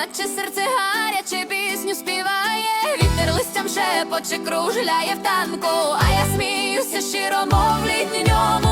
наче серце гаряче пісню співає, вітер листям шепоче кружляє в танку, а я сміюся щиро мов літньому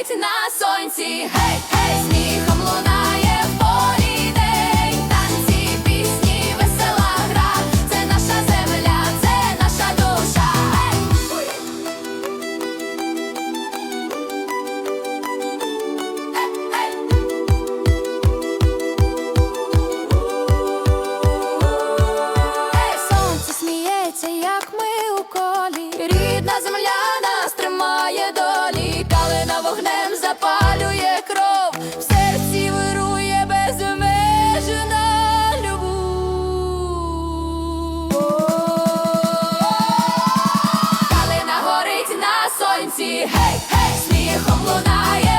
Жить на сонці, гей, гей! гей, гей, сміхом лунає.